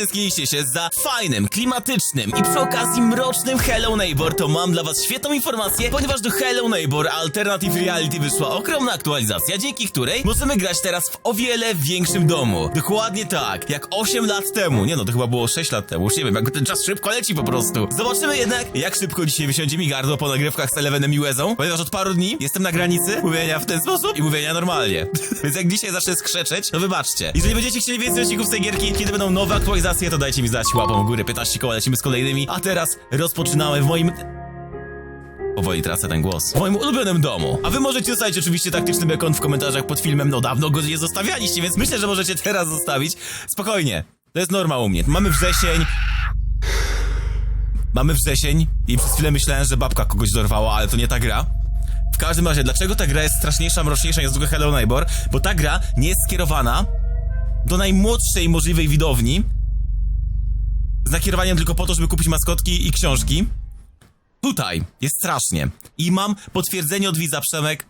tęskniliście się za fajnym, klimatycznym i przy okazji mrocznym Hello Neighbor, to mam dla was świetną informację, ponieważ do Hello Neighbor Alternative Reality wyszła ogromna aktualizacja, dzięki której możemy grać teraz w o wiele większym domu. Dokładnie tak, jak 8 lat temu. Nie no, to chyba było 6 lat temu, już nie wiem, jak ten czas szybko leci po prostu. Zobaczymy jednak, jak szybko dzisiaj wysiądzie mi gardło po nagrywkach z Elevenem i Łezą, ponieważ od paru dni jestem na granicy mówienia w ten sposób i mówienia normalnie. Więc jak dzisiaj zacznę skrzeczeć, to wybaczcie. Jeżeli będziecie chcieli więcej odcinków z tej gierki, kiedy będą nowe aktualizacje, to dajcie mi znać łapą w górę, 15 koła, lecimy z kolejnymi. A teraz rozpoczynamy w moim... Powoli tracę ten głos. W moim ulubionym domu. A wy możecie zostawić oczywiście taktyczny bekon w komentarzach pod filmem. No dawno go nie zostawialiście, więc myślę, że możecie teraz zostawić. Spokojnie. To jest norma u mnie. Mamy wrzesień. Mamy wrzesień i przez chwilę myślałem, że babka kogoś dorwała, ale to nie ta gra. W każdym razie, dlaczego ta gra jest straszniejsza, mroczniejsza niż zwykłe Hello Neighbor? Bo ta gra nie jest skierowana do najmłodszej możliwej widowni z nakierowaniem tylko po to, żeby kupić maskotki i książki. Tutaj jest strasznie. I mam potwierdzenie od widza Przemek.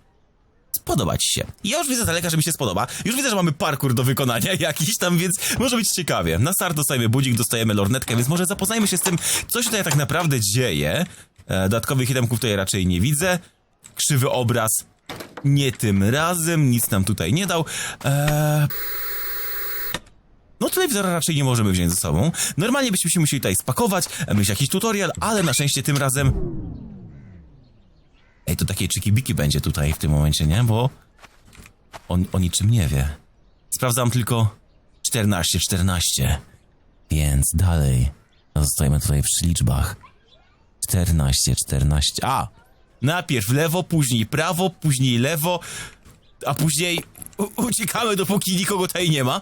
Spodoba ci się. Ja już widzę z daleka, że mi się spodoba. Już widzę, że mamy parkour do wykonania jakiś tam, więc może być ciekawie. Na start dostajemy budzik, dostajemy lornetkę, więc może zapoznajmy się z tym, co się tutaj tak naprawdę dzieje. E, dodatkowych itemków tutaj raczej nie widzę. Krzywy obraz. Nie tym razem, nic nam tutaj nie dał. Eee... No telewizora raczej nie możemy wziąć ze sobą. Normalnie byśmy się musieli tutaj spakować, mieć jakiś tutorial, ale na szczęście tym razem... Ej, to takie czyki-biki będzie tutaj w tym momencie, nie? Bo on o niczym nie wie. Sprawdzam tylko 14-14. Więc dalej. Zostajemy tutaj przy liczbach. 14-14. A! Najpierw lewo, później prawo, później lewo, a później uciekamy dopóki nikogo tutaj nie ma.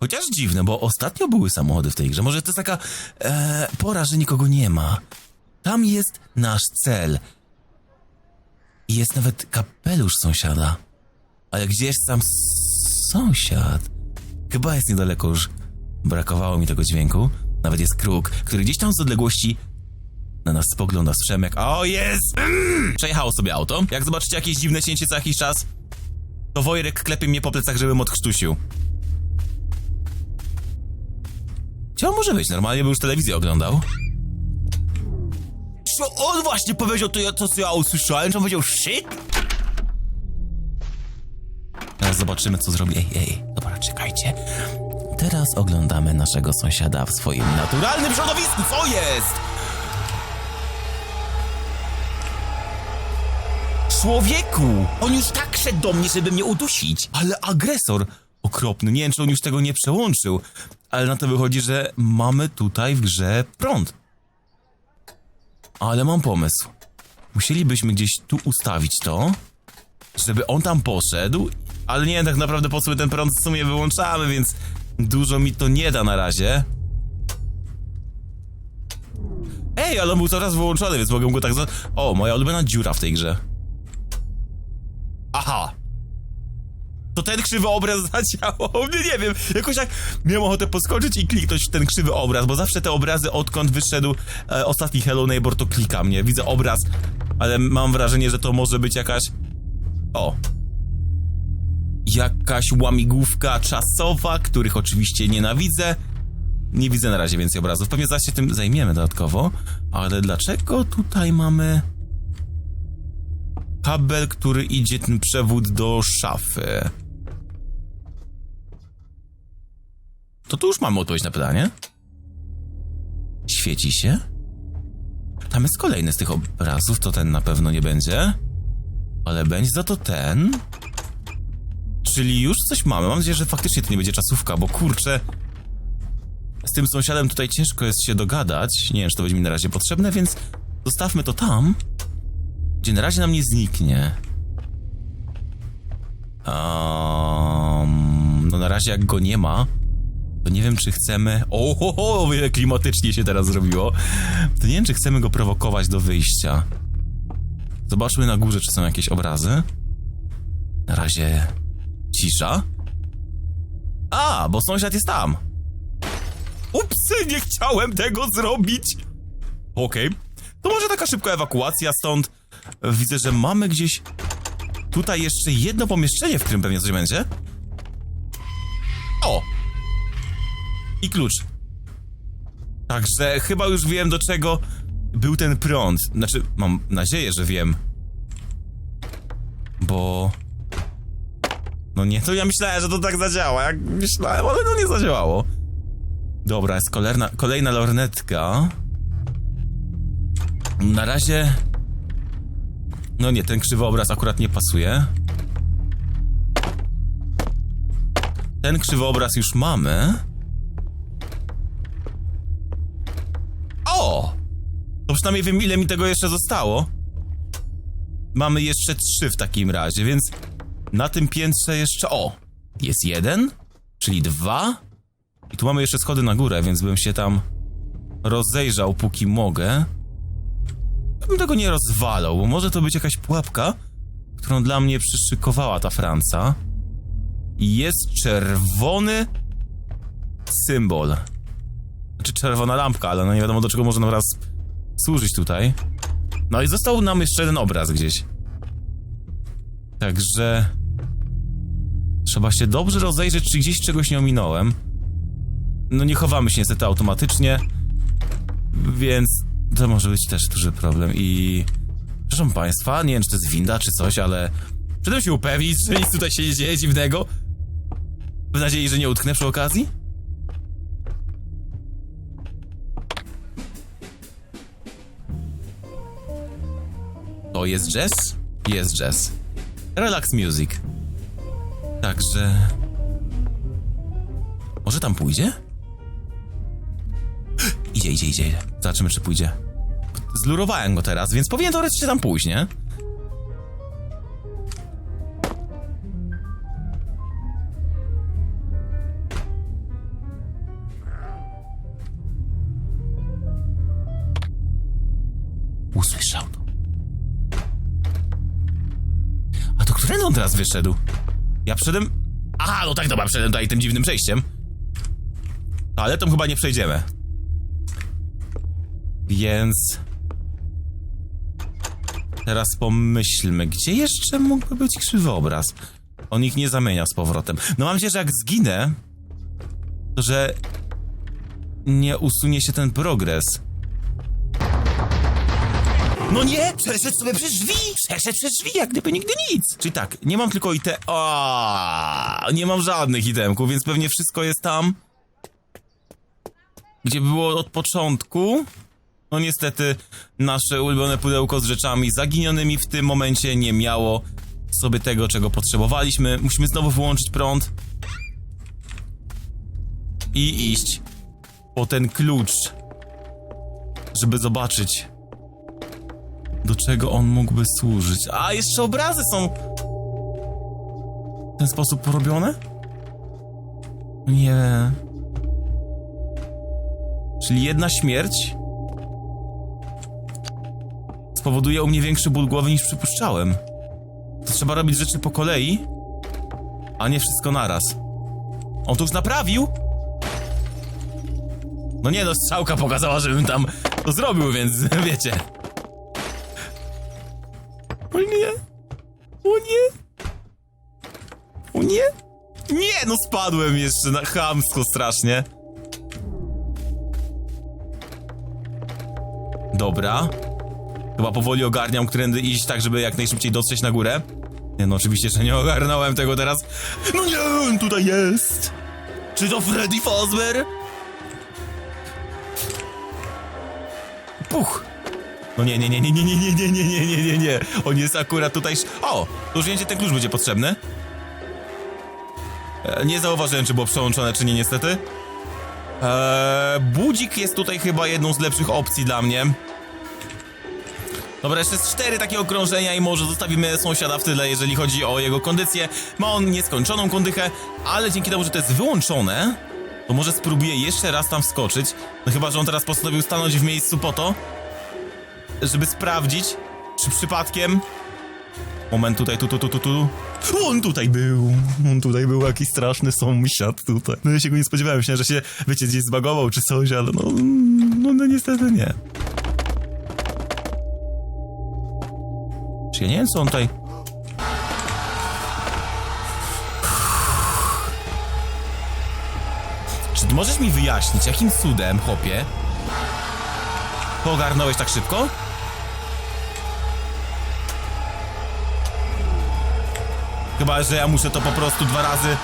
Chociaż dziwne, bo ostatnio były samochody w tej grze. Może to jest taka e, pora, że nikogo nie ma. Tam jest nasz cel. I jest nawet kapelusz sąsiada. Ale gdzieś sam sąsiad? Chyba jest niedaleko już. Brakowało mi tego dźwięku. Nawet jest kruk, który gdzieś tam z odległości na nas spogląda z Przemek. O, jest! Mm! Przejechało sobie auto. Jak zobaczycie jakieś dziwne cięcie co jakiś czas, to Wojrek klepie mnie po plecach, żebym odchrztusił. On może być? Normalnie by już telewizję oglądał. Co on właśnie powiedział to, ja, to co ja usłyszałem? Czy on powiedział shit? Teraz zobaczymy, co zrobi. Ej, ej, dobra, czekajcie. Teraz oglądamy naszego sąsiada w swoim naturalnym środowisku. Co jest? Człowieku! On już tak szedł do mnie, żeby mnie udusić. Ale agresor okropny. Nie wiem, czy on już tego nie przełączył. Ale na to wychodzi, że mamy tutaj w grze prąd. Ale mam pomysł. Musielibyśmy gdzieś tu ustawić to, żeby on tam poszedł, ale nie tak naprawdę po co my ten prąd w sumie wyłączamy, więc dużo mi to nie da na razie. Ej, ale on był coraz wyłączony, więc mogę go tak. O, moja ulubiona dziura w tej grze. Aha. To ten krzywy obraz zadziałał. Nie, nie wiem, jakoś tak miałem ochotę podskoczyć i kliknąć w ten krzywy obraz, bo zawsze te obrazy, odkąd wyszedł e, ostatni Hello Neighbor, to klikam, nie? Widzę obraz, ale mam wrażenie, że to może być jakaś... O. Jakaś łamigłówka czasowa, których oczywiście nienawidzę. Nie widzę na razie więcej obrazów. Pewnie zaś się tym zajmiemy dodatkowo. Ale dlaczego tutaj mamy kabel, który idzie ten przewód do szafy? To tu już mamy odpowiedź na pytanie. Świeci się? Tam jest kolejny z tych obrazów, to ten na pewno nie będzie. Ale będzie za to ten. Czyli już coś mamy. Mam nadzieję, że faktycznie to nie będzie czasówka, bo kurczę. Z tym sąsiadem tutaj ciężko jest się dogadać. Nie wiem, czy to będzie mi na razie potrzebne, więc zostawmy to tam, gdzie na razie nam nie zniknie. Um, no na razie jak go nie ma, to nie wiem, czy chcemy... O, klimatycznie się teraz zrobiło. To nie wiem, czy chcemy go prowokować do wyjścia. Zobaczmy na górze, czy są jakieś obrazy. Na razie cisza. A, bo sąsiad jest tam. Ups, nie chciałem tego zrobić. Okej. To może taka szybka ewakuacja stąd. Widzę, że mamy gdzieś tutaj jeszcze jedno pomieszczenie, w którym pewnie coś będzie. O! I klucz. Także chyba już wiem do czego był ten prąd. Znaczy, mam nadzieję, że wiem. Bo... No nie, to ja myślałem, że to tak zadziała, jak myślałem, ale no nie zadziałało. Dobra, jest kolejna, kolejna lornetka. Na razie... No nie, ten krzywoobraz akurat nie pasuje. Ten krzywoobraz już mamy. Przynajmniej wiem, ile mi tego jeszcze zostało. Mamy jeszcze trzy w takim razie, więc na tym piętrze jeszcze... O! Jest jeden, czyli dwa. I tu mamy jeszcze schody na górę, więc bym się tam rozejrzał, póki mogę. Ja bym tego nie rozwalał, bo może to być jakaś pułapka, którą dla mnie przyszykowała ta Franca. Jest czerwony symbol. Znaczy czerwona lampka, ale no nie wiadomo do czego może nam raz służyć tutaj. No i został nam jeszcze jeden obraz gdzieś. Także... Trzeba się dobrze rozejrzeć, czy gdzieś czegoś nie ominąłem. No nie chowamy się niestety automatycznie, więc to może być też duży problem i... Proszę państwa, nie wiem czy to jest winda czy coś, ale... Przyszedłem się upewnić, że nic tutaj się nie dzieje dziwnego. W nadziei, że nie utknę przy okazji? To jest jazz? Jest jazz. Relax music. Także... Może tam pójdzie? Idzie, idzie, idzie. Zobaczymy, czy pójdzie. Zlurowałem go teraz, więc powinien teoretycznie tam pójść, nie? Teraz wyszedł? Ja wszedłem... Aha, no tak, dobra, wszedłem tutaj tym dziwnym przejściem. Ale tam chyba nie przejdziemy. Więc... Teraz pomyślmy, gdzie jeszcze mógłby być krzywy obraz? On ich nie zamienia z powrotem. No mam nadzieję, że jak zginę, to że nie usunie się ten progres. No nie! Przeszedł sobie przez drzwi! Przeszedł przez drzwi, jak gdyby nigdy nic! Czyli tak, nie mam tylko ite... O, nie mam żadnych itemków, więc pewnie wszystko jest tam, gdzie było od początku. No niestety, nasze ulubione pudełko z rzeczami zaginionymi w tym momencie nie miało sobie tego, czego potrzebowaliśmy. Musimy znowu wyłączyć prąd. I iść po ten klucz, żeby zobaczyć, do czego on mógłby służyć. A, jeszcze obrazy są w ten sposób porobione? Nie. Czyli jedna śmierć spowoduje u mnie większy ból głowy niż przypuszczałem. To trzeba robić rzeczy po kolei, a nie wszystko naraz. On to już naprawił? No nie no, strzałka pokazała, żebym tam to zrobił, więc wiecie. Nie! O nie! O nie! Nie, no spadłem jeszcze na chamsko strasznie. Dobra. Chyba powoli ogarniam, którędy iść tak, żeby jak najszybciej dotrzeć na górę. Nie no, oczywiście, że nie ogarnąłem tego teraz. No nie, on tutaj jest! Czy to Freddy Fazbear? Puch! No nie, nie, nie, nie, nie, nie, nie, nie, nie, nie, nie, nie, nie. On jest akurat tutaj... O! Już wiem, ten klucz będzie potrzebny. E, nie zauważyłem, czy było przełączone, czy nie, niestety. Eee, budzik jest tutaj chyba jedną z lepszych opcji dla mnie. Dobra, jeszcze jest cztery takie okrążenia i może zostawimy sąsiada w tyle, jeżeli chodzi o jego kondycję. Ma on nieskończoną kondychę, ale dzięki temu, że to jest wyłączone, to może spróbuję jeszcze raz tam wskoczyć. No chyba, że on teraz postanowił stanąć w miejscu po to, żeby sprawdzić, czy przypadkiem... Moment, tutaj, tu, tu, tu, tu, tu. On tutaj był. On tutaj był jakiś straszny sąsiad tutaj. No ja się go nie spodziewałem, myślałem, że się, wiecie, gdzieś zbagował czy coś, ale no, no, no niestety nie. Czy ja nie wiem, co on tutaj... Czy Możesz mi wyjaśnić, jakim cudem, chłopie, to ogarnąłeś tak szybko? Chyba, że ja muszę to po prostu dwa razy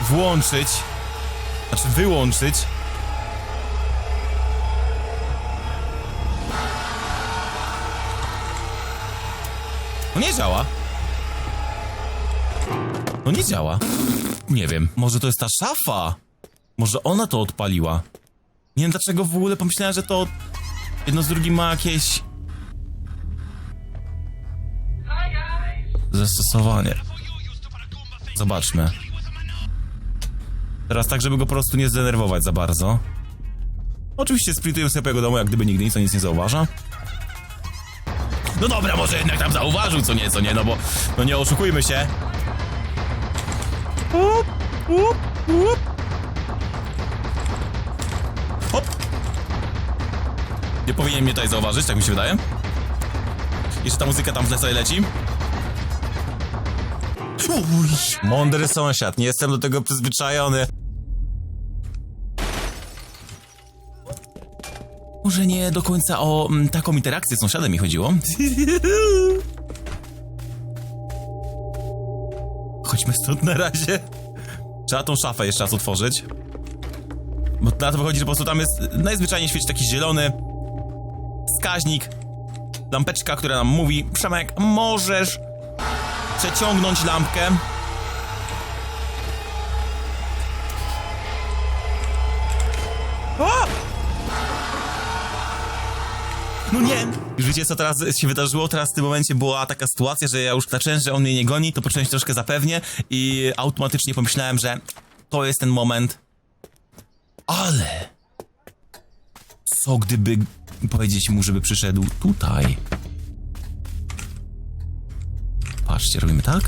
włączyć. Znaczy wyłączyć. No nie działa. No nie działa. Nie wiem, może to jest ta szafa? Może ona to odpaliła? Nie wiem dlaczego w ogóle pomyślałem, że to jedno z drugim ma jakieś... Zastosowanie. Zobaczmy. Teraz tak, żeby go po prostu nie zdenerwować za bardzo. Oczywiście splituję sobie po jego domu, jak gdyby nigdy nic, nic nie zauważa. No dobra, może jednak tam zauważył co nieco, nie? No bo, no nie oszukujmy się. Up, up, up. Hop. Nie powinien mnie tutaj zauważyć, tak mi się wydaje. Jeszcze ta muzyka tam w sobie leci. Mądry sąsiad, nie jestem do tego przyzwyczajony. Może nie do końca o mm, taką interakcję z sąsiadem mi chodziło. Chodźmy stąd na razie. Trzeba tą szafę jeszcze raz otworzyć. Bo na to wychodzi, że po prostu tam jest najzwyczajniej świeci taki zielony wskaźnik, lampeczka, która nam mówi Przemek, możesz przeciągnąć lampkę. O! No nie! Już wiecie co teraz się wydarzyło? Teraz w tym momencie była taka sytuacja, że ja już zacząłem, że on mnie nie goni, to poczułem się troszkę zapewnie i automatycznie pomyślałem, że to jest ten moment. Ale... Co gdyby powiedzieć mu, żeby przyszedł tutaj? Patrzcie, robimy tak?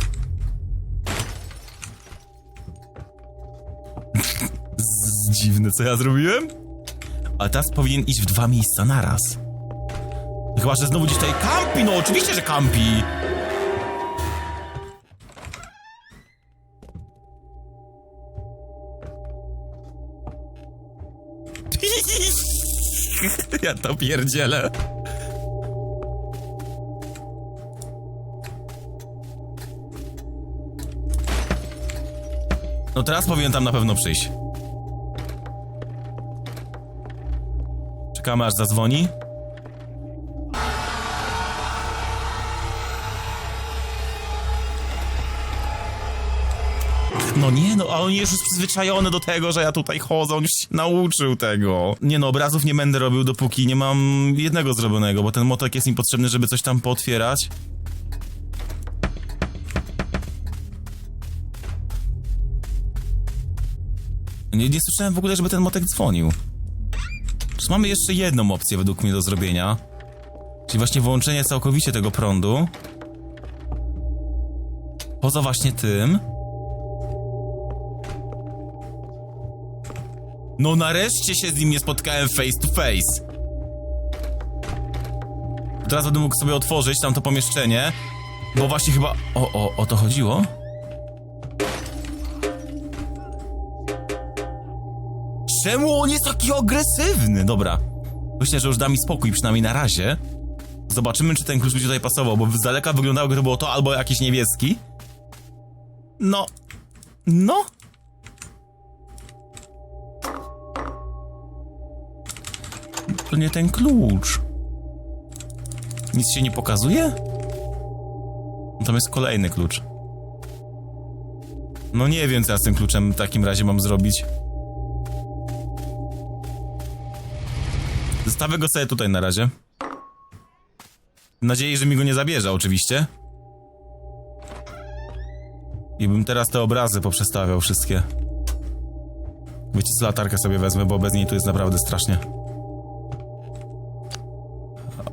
Dziwne, co ja zrobiłem? Ale teraz powinien iść w dwa miejsca naraz. Chyba, że znowu gdzieś tutaj kampi, no oczywiście, że kampi! Ja to pierdzielę. No teraz powinien tam na pewno przyjść. Czekamy aż zadzwoni. No nie, no, a on już przyzwyczajony do tego, że ja tutaj chodzę, on już się nauczył tego. Nie no, obrazów nie będę robił, dopóki nie mam jednego zrobionego, bo ten motek jest mi potrzebny, żeby coś tam pootwierać. Nie, nie słyszałem w ogóle, żeby ten motek dzwonił. Czy mamy jeszcze jedną opcję według mnie do zrobienia? Czyli właśnie wyłączenie całkowicie tego prądu. Poza właśnie tym. No nareszcie się z nim nie spotkałem face to face. Teraz będę mógł sobie otworzyć tamto pomieszczenie, bo właśnie chyba... O, o, o to chodziło? Czemu on jest taki agresywny? Dobra. Myślę, że już da mi spokój, przynajmniej na razie. Zobaczymy, czy ten klucz będzie tutaj pasował, bo z daleka wyglądało, jakby było to albo jakiś niebieski. No. No. To nie ten klucz. Nic się nie pokazuje? Tam jest kolejny klucz. No nie wiem, co ja z tym kluczem w takim razie mam zrobić. Zostawię go sobie tutaj na razie. W nadziei, że mi go nie zabierze, oczywiście. I bym teraz te obrazy poprzestawiał wszystkie. Wiecie co, latarkę sobie wezmę, bo bez niej tu jest naprawdę strasznie.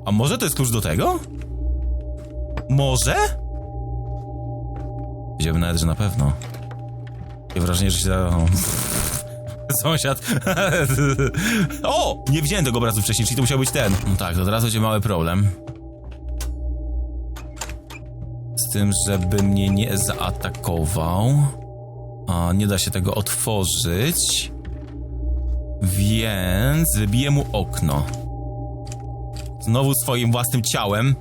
A- może to jest klucz do tego? Może? Wiedziałbym nawet, że na pewno. Mam wrażenie, że się... Sąsiad. o! Nie widziałem tego obrazu wcześniej, czyli to musiał być ten. No tak, to teraz będzie mały problem. Z tym, żeby mnie nie zaatakował. A nie da się tego otworzyć. Więc wybiję mu okno. Znowu swoim własnym ciałem.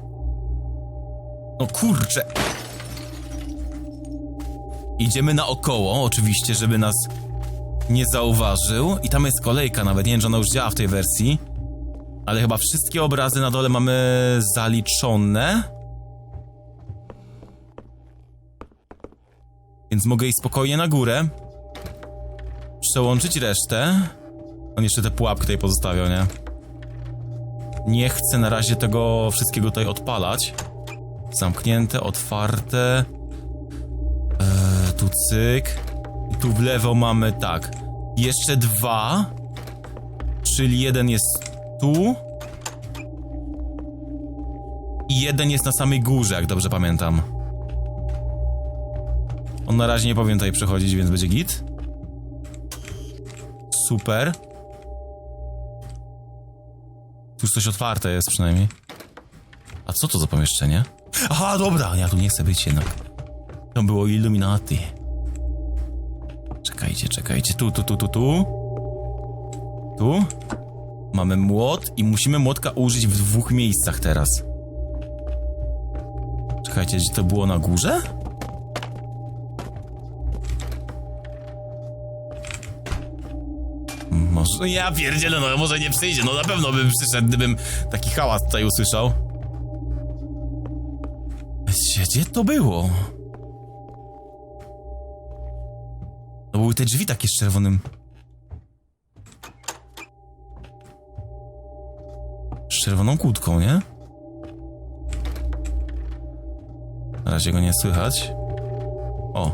No kurczę. Idziemy naokoło, oczywiście, żeby nas nie zauważył. I tam jest kolejka, nawet nie wiem, czy ona już działa w tej wersji. Ale chyba wszystkie obrazy na dole mamy zaliczone. Więc mogę iść spokojnie na górę. Przełączyć resztę. On jeszcze tę pułapkę tutaj pozostawiał, nie? Nie chcę na razie tego wszystkiego tutaj odpalać. Zamknięte, otwarte. Eee, tu cyk. I tu w lewo mamy tak. Jeszcze dwa. Czyli jeden jest tu. I jeden jest na samej górze, jak dobrze pamiętam. On na razie nie powinien tutaj przechodzić, więc będzie git. Super. Tu coś otwarte jest przynajmniej. A co to za pomieszczenie? Aha, dobra, ja tu nie chcę być jednak. To było Illuminati. Czekajcie, czekajcie. Tu, tu, tu, tu, tu. Tu. Mamy młot i musimy młotka użyć w dwóch miejscach teraz. Czekajcie, gdzie to było na górze? Może. Ja pierdzielę, no może nie przyjdzie. No na pewno bym przyszedł, gdybym taki hałas tutaj usłyszał. Gdzie, to było? Te drzwi takie z czerwonym. Z czerwoną kłódką, nie? Na razie go nie słychać. O.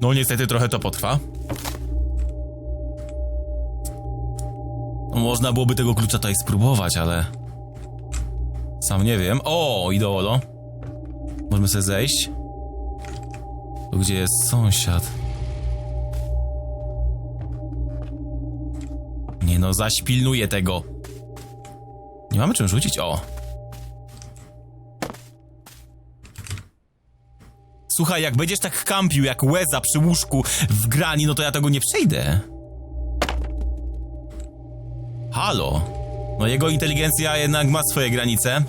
No niestety trochę to potrwa. No, Można byłoby tego klucza tutaj spróbować, ale... Sam nie wiem. O, idolo. Możemy sobie zejść. Gdzie jest sąsiad? Nie no, zaśpilnuję tego. Nie mamy czym rzucić? O. Słuchaj, jak będziesz tak kampił jak łeza przy łóżku w grani, no to ja tego nie przejdę. Halo? No jego inteligencja jednak ma swoje granice.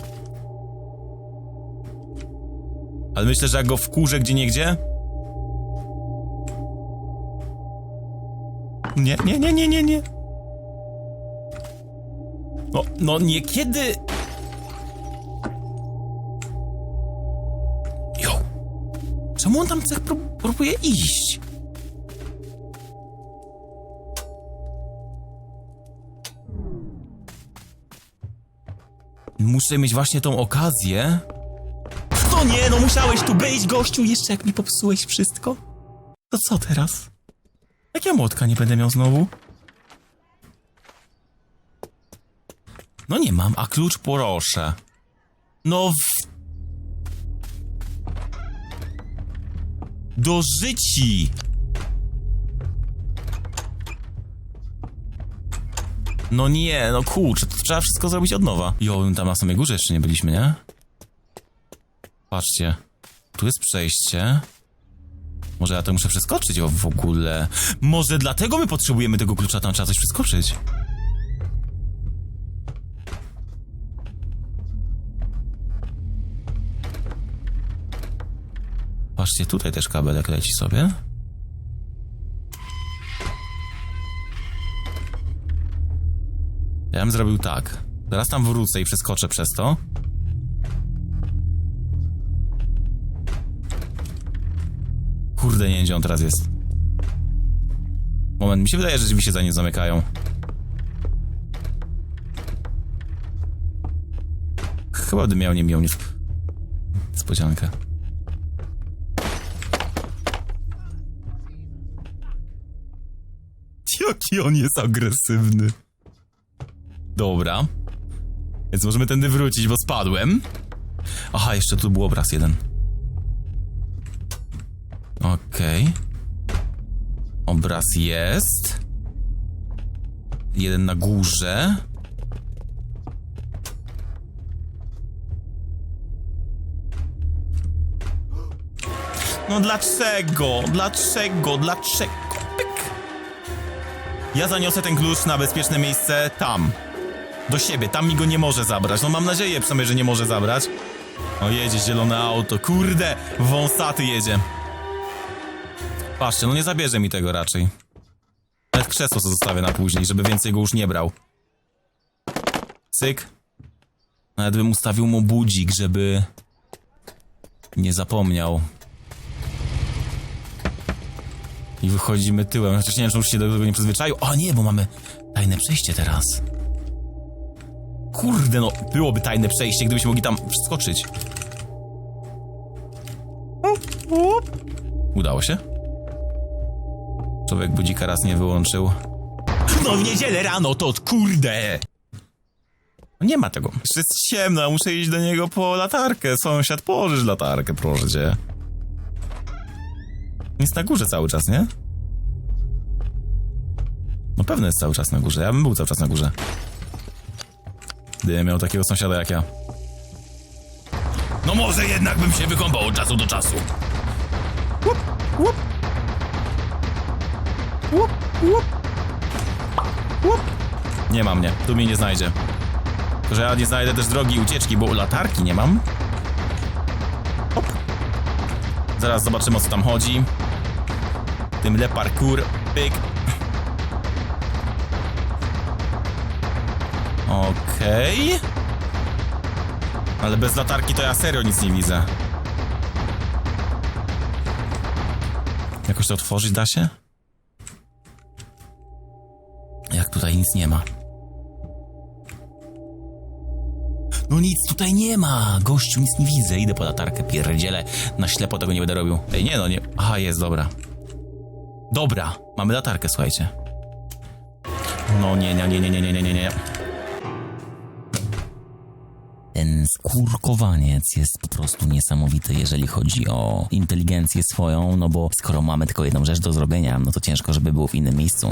Ale myślę, że jak go wkurzę gdzie niegdzie... Nie, nie, nie, nie, nie, nie. No, no niekiedy... Jo. Czemu on tam prób- próbuje iść? Muszę mieć właśnie tą okazję. To nie, no musiałeś tu być, gościu, jeszcze jak mi popsułeś wszystko. To co teraz? Jak ja młotka nie będę miał znowu? No nie mam, a klucz proszę. No w... Do życi! No nie, no kurczę, to trzeba wszystko zrobić od nowa. Jo, tam na samej górze jeszcze nie byliśmy, nie? Patrzcie. Tu jest przejście. Może ja to muszę przeskoczyć o, w ogóle. Może dlatego my potrzebujemy tego klucza, tam trzeba coś przeskoczyć. Patrzcie, tutaj też kabelek leci sobie. Ja bym zrobił tak. Teraz tam wrócę i przeskoczę przez to. Gdzie on teraz jest. Moment, mi się wydaje, że drzwi się za nie zamykają. Chyba bym miał nie miał nic. Niespodziankę. Jaki on jest agresywny. Dobra. Więc możemy tędy wrócić, bo spadłem. Aha, jeszcze tu był obraz jeden. Okej. Obraz jest. Jeden na górze. No dlaczego? Dlaczego? Dlaczego? Pyk. Ja zaniosę ten klucz na bezpieczne miejsce tam. Do siebie, tam mi go nie może zabrać. No mam nadzieję przynajmniej, że nie może zabrać. O, jedzie zielone auto. Kurde, wąsaty jedzie. Patrzcie, no nie zabierze mi tego raczej. Nawet krzesło co zostawię na później, żeby więcej go już nie brał. Cyk. Nawet bym ustawił mu budzik, żeby nie zapomniał. I wychodzimy tyłem, chociaż nie wiem, czy już się do tego nie przyzwyczaił. O nie, bo mamy tajne przejście teraz. Kurde, no, byłoby tajne przejście, gdybyśmy mogli tam wskoczyć. Udało się? Człowiek budzika raz nie wyłączył. No w niedzielę rano to kurde! Nie ma tego. Jest ciemno, muszę iść do niego po latarkę. Sąsiad, położysz latarkę, proszę cię. Jest na górze cały czas, nie? No pewno jest cały czas na górze. Ja bym był cały czas na górze. Gdybym miał takiego sąsiada jak ja. No może jednak bym się wykąpał od czasu do czasu. Łup, łup. Łup, łup. Łup. Nie ma mnie, tu mnie nie znajdzie. Tylko, że ja nie znajdę też drogi ucieczki, bo latarki nie mam. Zaraz zobaczymy o co tam chodzi. Tym le parkour, pyk. Okej. Ale bez latarki to ja serio nic nie widzę. Jakoś to otworzyć da się? nie ma. No nic tutaj nie ma, gościu, nic nie widzę. Idę po latarkę, pierdzielę. Na ślepo tego nie będę robił. Ej, nie no, nie. Aha, jest, dobra. Dobra, mamy latarkę, słuchajcie. No nie, nie, nie, nie, nie, nie, nie, nie. Ten skurkowaniec jest po prostu niesamowity, jeżeli chodzi o inteligencję swoją, no bo skoro mamy tylko jedną rzecz do zrobienia, no to ciężko, żeby było w innym miejscu.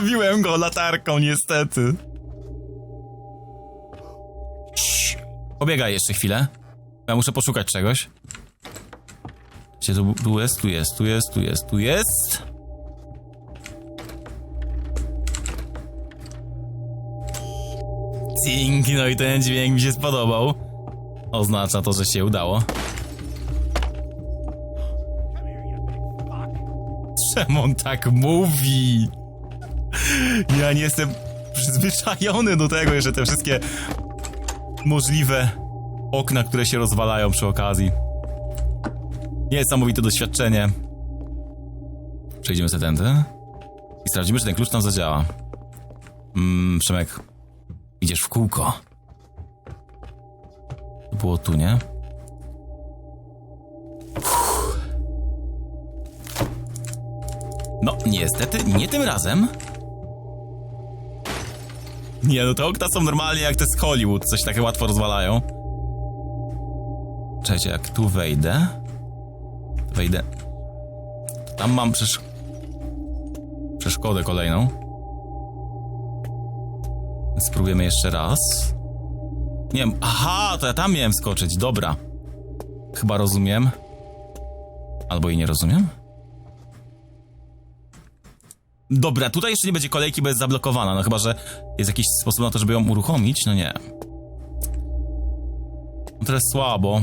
Zabiłem go latarką, niestety. Cii. Pobiegaj jeszcze chwilę. Ja muszę poszukać czegoś. Gdzie tu, tu jest, tu jest, tu jest, tu jest, tu jest. Cink, no i ten dźwięk mi się spodobał. Oznacza to, że się udało. Czemu on tak mówi? Ja nie jestem przyzwyczajony do tego, że te wszystkie możliwe okna, które się rozwalają przy okazji. Niesamowite doświadczenie. Przejdziemy sobie tędy i sprawdzimy, czy ten klucz tam zadziała. Mmm, Przemek, idziesz w kółko. To było tu, nie? No, niestety, nie tym razem. Nie, no te okna są normalnie jak te z Hollywood, coś takie łatwo rozwalają. Czekajcie, jak tu wejdę... Wejdę... To tam mam przesz... Przeszkodę kolejną. Spróbujemy jeszcze raz. Nie wiem, aha, to ja tam miałem skoczyć, dobra. Chyba rozumiem. Albo i nie rozumiem. Dobra, tutaj jeszcze nie będzie kolejki, bo jest zablokowana, no chyba, że jest jakiś sposób na to, żeby ją uruchomić, no nie. No teraz słabo.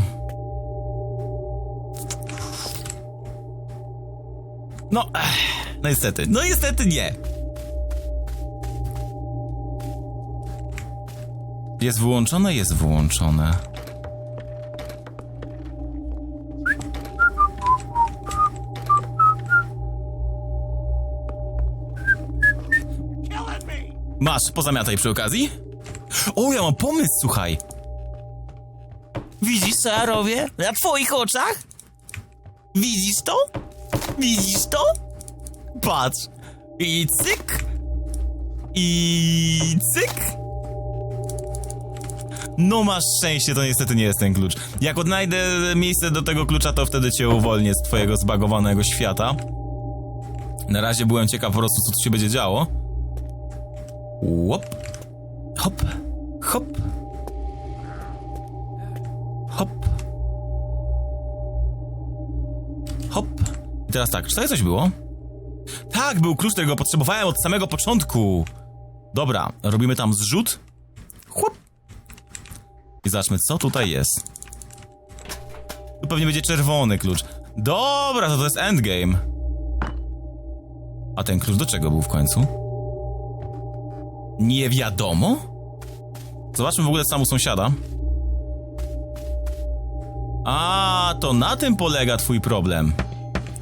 No, ech, no niestety, no niestety nie. Jest wyłączone? Jest wyłączone. Masz, pozamiataj przy okazji. O, ja mam pomysł, słuchaj. Widzisz, co ja robię? Na twoich oczach? Widzisz to? Widzisz to? Patrz. I cyk. I cyk. No masz szczęście, to niestety nie jest ten klucz. Jak odnajdę miejsce do tego klucza, to wtedy cię uwolnię z twojego zbagowanego świata. Na razie byłem ciekaw po prostu, co tu się będzie działo. Łop. Hop. Hop. Hop. Hop. I teraz tak, czy tutaj coś było? Tak, był klucz, którego potrzebowałem od samego początku. Dobra, robimy tam zrzut. Chłop. I zobaczmy, co tutaj jest. Tu pewnie będzie czerwony klucz. Dobra, to to jest endgame. A ten klucz do czego był w końcu? Nie wiadomo? Zobaczmy w ogóle samu sąsiada. A, to na tym polega twój problem.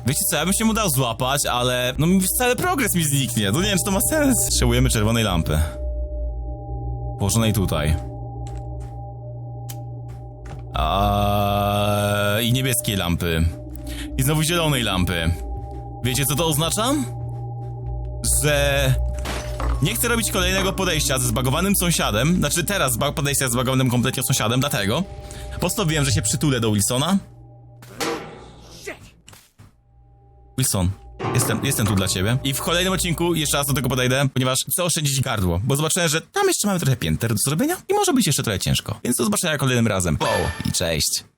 Wiecie co, ja bym się mu dał złapać, ale no cały progres mi zniknie. To nie wiem, czy to ma sens. Potrzebujemy czerwonej lampy. Położonej tutaj. A, I niebieskiej lampy. I znowu zielonej lampy. Wiecie co to oznacza? Że nie chcę robić kolejnego podejścia ze zbagowanym sąsiadem. Znaczy teraz podejścia z zbagowanym kompletnie sąsiadem, dlatego postanowiłem, że się przytulę do Wilsona. Wilson, jestem, jestem tu dla ciebie. I w kolejnym odcinku jeszcze raz do tego podejdę, ponieważ chcę oszczędzić gardło, bo zobaczyłem, że tam jeszcze mamy trochę pięter do zrobienia i może być jeszcze trochę ciężko. Więc do zobaczenia kolejnym razem. Po i cześć.